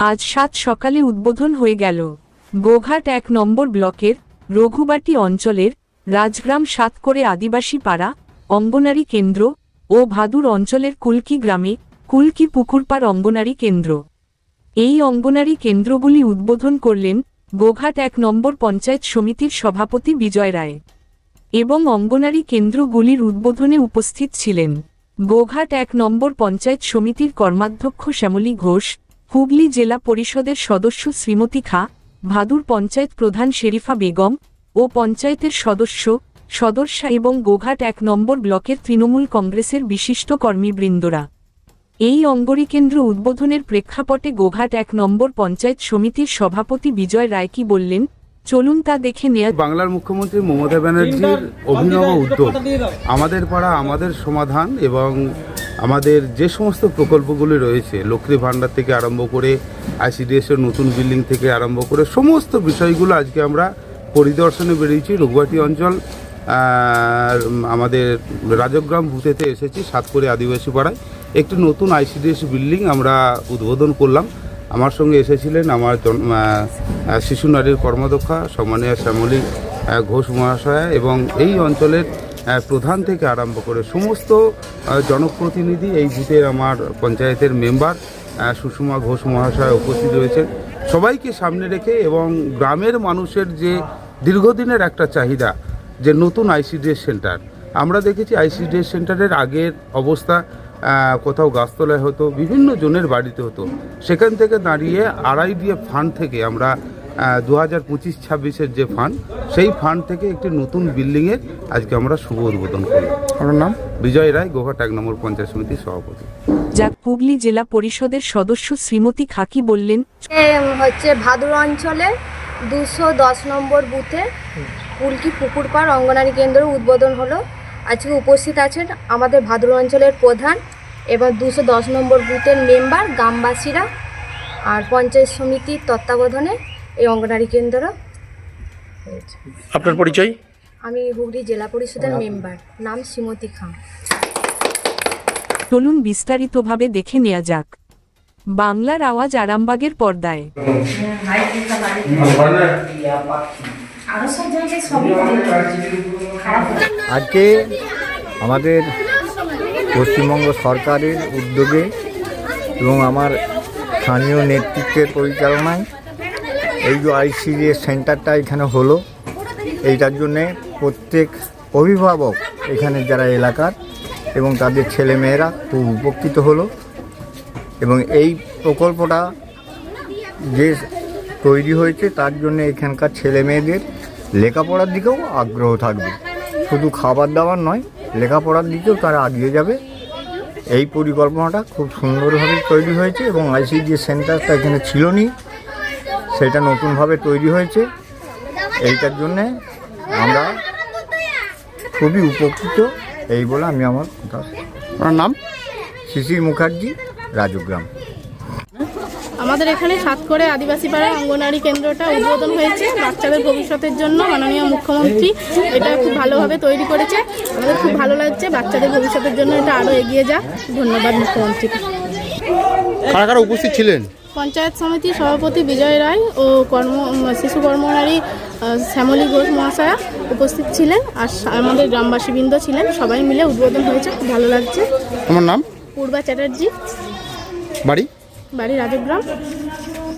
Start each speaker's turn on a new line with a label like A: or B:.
A: আজ সাত সকালে উদ্বোধন হয়ে গেল গোঘাট এক নম্বর ব্লকের রঘুবাটি অঞ্চলের রাজগ্রাম সাত করে আদিবাসী পাড়া, অঙ্গনারী কেন্দ্র ও ভাদুর অঞ্চলের কুলকি গ্রামে কুলকি পুকুরপাড় অঙ্গনারী কেন্দ্র। এই অঙ্গনারী কেন্দ্রগুলি উদ্বোধন করলেন গোঘাট এক নম্বর পঞ্চায়েত সমিতির সভাপতি বিজয় রায় এবং অঙ্গনারী কেন্দ্রগুলির উদ্বোধনে উপস্থিত ছিলেন গোঘাট এক নম্বর পঞ্চায়েত সমিতির কর্মাধ্যক্ষ শ্যামলী ঘোষ হুগলি জেলা পরিষদের সদস্য শ্রীমতী খা ভাদুর পঞ্চায়েত প্রধান শেরিফা বেগম ও পঞ্চায়েতের সদস্য সদস্যা এবং গোঘাট এক নম্বর ব্লকের তৃণমূল কংগ্রেসের বিশিষ্ট কর্মীবৃন্দরা। এই অঙ্গরী কেন্দ্র উদ্বোধনের প্রেক্ষাপটে গোঘাট এক নম্বর পঞ্চায়েত সমিতির সভাপতি বিজয় রায় কি বললেন চলুন তা দেখে নেয়া
B: বাংলার মুখ্যমন্ত্রী মমতা ব্যানার্জির অভিনব উদ্যোগ। আমাদের পাড়া আমাদের সমাধান এবং আমাদের যে সমস্ত প্রকল্পগুলি রয়েছে, লক্ষ্মী ভাণ্ডার থেকে আরম্ভ করে আইসিডিএসের নতুন বিল্ডিং থেকে আরম্ভ করে সমস্ত বিষয়গুলো আজকে আমরা পরিদর্শনে বেরিয়েছি। রঘুয়াটি অঞ্চল আমাদের রাজগ্রাম ভূতেতে এসেছি, সাতপুরে আদিবাসী পাড়ায়। একটি নতুন আইসিডিএস বিল্ডিং আমরা উদ্বোধন করলাম। আমার সঙ্গে এসেছিলেন আমার শিশু নারীর কর্মদক্ষা সম্মানীয় শ্যামলী ঘোষ মহাশয়া এবং এই অঞ্চলের প্রধান থেকে আরম্ভ করে সমস্ত জনপ্রতিনিধি এই বুথের আমার পঞ্চায়েতের মেম্বার সুষমা ঘোষ মহাশয় উপস্থিত রয়েছেন। সবাইকে সামনে রেখে এবং গ্রামের মানুষের যে দীর্ঘদিনের একটা চাহিদা, যে নতুন আইসিডিএস সেন্টার, আমরা দেখেছি আইসিডিএস সেন্টারের আগের অবস্থা কোথাও গাছতলায় হতো, বিভিন্ন জনের বাড়িতে হতো। সেখান থেকে দাঁড়িয়ে আড়াইডিএ ফান্ড থেকে আমরা দু হাজার পঁচিশ ছাব্বিশের যে ফান্ড সেই ফান্ড থেকে একটি নতুন বিল্ডিংয়ের আজকে আমরা শুভ উদ্বোধন করলাম
C: আপনার নাম?
B: বিজয় রায় গোঘাট এক নম্বর পঞ্চায়েত সমিতির সভাপতি।
A: যাক হুগলি জেলা পরিষদের সদস্য শ্রীমতী খাকি বললেন
D: হচ্ছে ভাদুর অঞ্চলে দুশো দশ নম্বর বুথে উল্কি পুকুরপাড় অঙ্গনারী কেন্দ্র উদ্বোধন হলো। আজকে উপস্থিত আছেন আমাদের ভাদুর অঞ্চলের প্রধান এবং দুশো দশ নম্বর বুথের মেম্বার গ্রামবাসীরা আর পঞ্চায়েত সমিতির তত্ত্বাবধানে এই অঙ্গনারী কেন্দ্র।
C: আপনার পরিচয়?
D: আমি হুগলি জেলা পরিষদের মেম্বার নাম শ্রীমতী খাঁ।
A: চলুন বিস্তারিতভাবে দেখে নেওয়া যাক। বাংলার আওয়াজ আরামবাগের পর্দায়।
E: আজকে আমাদের পশ্চিমবঙ্গ সরকারের উদ্যোগে এবং আমার স্থানীয় নেতৃত্বের পরিচালনায় এই যে আইসিডিএস সেন্টারটা এখানে হলো। এইটার জন্যে প্রত্যেক অভিভাবক এখানে যারা এলাকার এবং তাদের ছেলেমেয়েরা খুব উপকৃত হলো। এবং এই প্রকল্পটা যে তৈরি হয়েছে তার জন্য এখানকার ছেলে মেয়েদের লেখাপড়ার দিকেও আগ্রহ থাকবে। শুধু খাবার দাবার নয়, লেখাপড়ার দিকেও তারা আগিয়ে যাবে। এই পরিকল্পনাটা খুব সুন্দরভাবে তৈরি হয়েছে এবং আইসিডি সেন্টারটা এখানে ছিল নি সেটা নতুনভাবে তৈরি হয়েছে। এইটার জন্যে আমরা খুবই উপকৃত। এই বলে আমি আমার কথা
C: আপনার নাম?
E: শিশির মুখার্জি রাজগ্রাম।
F: আমাদের এখানে সাত করে আদিবাসী পাড়া অঙ্গনারী কেন্দ্রটা উদ্বোধন হয়েছে। বাচ্চাদের ভবিষ্যতের জন্য মাননীয় মুখ্যমন্ত্রী এটা খুব ভালোভাবে তৈরি করেছে। আমাদের খুব ভালো লাগছে। বাচ্চাদের ভবিষ্যতের জন্য এটা আরও এগিয়ে যাক। ধন্যবাদ মুখ্যমন্ত্রীকে।
C: কারা কারা উপস্থিত ছিলেন?
F: পঞ্চায়েত সমিতির সভাপতি বিজয় রায় ও কর্ম শিশু কর্মনারী শ্যামলী ঘোষ মহাশয়া উপস্থিত ছিলেন আর আমাদের গ্রামবাসীবৃন্দ ছিলেন। সবাই মিলে উদ্বোধন হয়েছে। খুব ভালো লাগছে।
C: আমার নাম?
F: পূর্বা চ্যাটার্জি।
C: বাড়ি?
F: বাড়ি রাজগ্রাম।